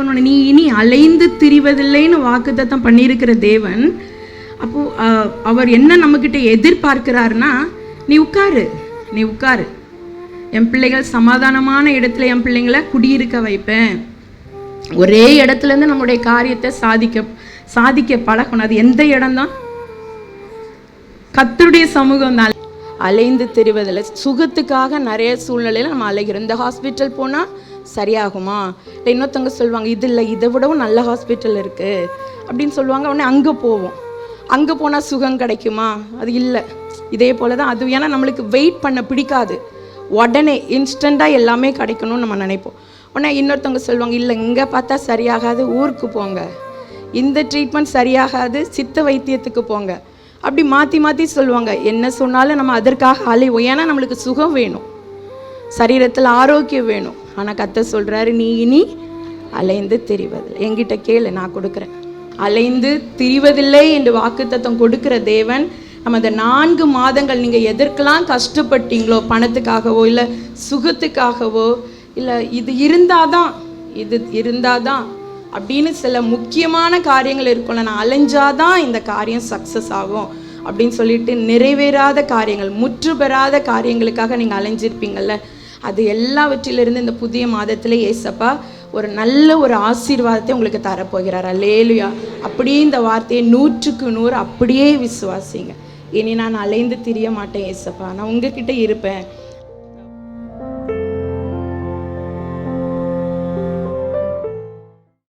சொன்னோன்னே, நீ இனி அலைந்து திரிவதில்லைன்னு வாக்குத்தத்தம் பண்ணியிருக்கிற தேவன். அப்போ அவர் என்ன நம்மக்கிட்ட எதிர்பார்க்கிறாருன்னா நீ உட்காரு நீ உட்காரு. என் பிள்ளைகள் சமாதானமான இடத்துல என் பிள்ளைங்களை குடியிருக்க வைப்பேன். ஒரே இடத்துலேருந்து நம்முடைய காரியத்தை சாதிக்க சாதிக்க பழகணும். அது எந்த இடம்தான்? கத்தருடைய சமூகம் தான் அலைந்து தெரிவதில்லை. சுகத்துக்காக நிறைய சூழ்நிலையில் நம்ம அலைகிறோம். இந்த ஹாஸ்பிட்டல் போனால் சரியாகுமா? இல்லை இன்னொருத்தவங்க சொல்லுவாங்க இது இல்லை இதை விடவும் நல்ல ஹாஸ்பிட்டல் இருக்குது அப்படின்னு சொல்லுவாங்க. உடனே அங்கே போவோம். அங்கே போனால் சுகம் கிடைக்குமா? அது இல்லை. இதே போல தான் அது ஏன்னா நம்மளுக்கு வெயிட் பண்ண பிடிக்காது. உடனே இன்ஸ்டண்ட்டாக எல்லாமே கிடைக்கணும்னு நம்ம நினைப்போம். உடனே இன்னொருத்தவங்க சொல்லுவாங்க இல்லை இங்கே பார்த்தா சரியாகாது ஊருக்கு போங்க. இந்த ட்ரீட்மெண்ட் சரியாகாது சித்த வைத்தியத்துக்கு போங்க. அப்படி மாற்றி மாற்றி சொல்லுவாங்க. என்ன சொன்னாலும் நம்ம அதற்காக அலைவோம் ஏன்னா நம்மளுக்கு சுகம் வேணும். சரீரத்தில் ஆரோக்கியம் வேணும். ஆனால் கத்த சொல்கிறாரு நீ இனி அலைந்து தெரிவதில்லை. என்கிட்ட கேளு நான் கொடுக்குறேன். அலைந்து திரிவதில்லை என்று வாக்குத்தத்தம் கொடுக்கிற தேவன் நம்ம அந்த நான்கு மாதங்கள் நீங்கள் எதற்கெல்லாம் கஷ்டப்பட்டீங்களோ பணத்துக்காகவோ இல்லை சுகத்துக்காகவோ இல்லை இது இருந்தாதான் இது இருந்தாதான் அப்படின்னு சில முக்கியமான காரியங்கள் இருக்கும்ல நான் அலைஞ்சாதான் இந்த காரியம் சக்ஸஸ் ஆகும் அப்படின்னு சொல்லிட்டு நிறைவேறாத காரியங்கள் முற்று பெறாத காரியங்களுக்காக நீங்கள் அலைஞ்சிருப்பீங்கள்ல அது எல்லாவற்றிலிருந்து இந்த புதிய மாதத்தில் ஏசப்பா ஒரு நல்ல ஒரு ஆசீர்வாதத்தை உங்களுக்கு தரப்போகிறார். அல்லேலுயா. அப்படியே இந்த வார்த்தையை நூற்றுக்கு நூறு அப்படியே விசுவாசிங்க. இனி நான் அலைந்து திரிய மாட்டேன் ஏசப்பா. நான் உங்ககிட்ட இருப்பேன்.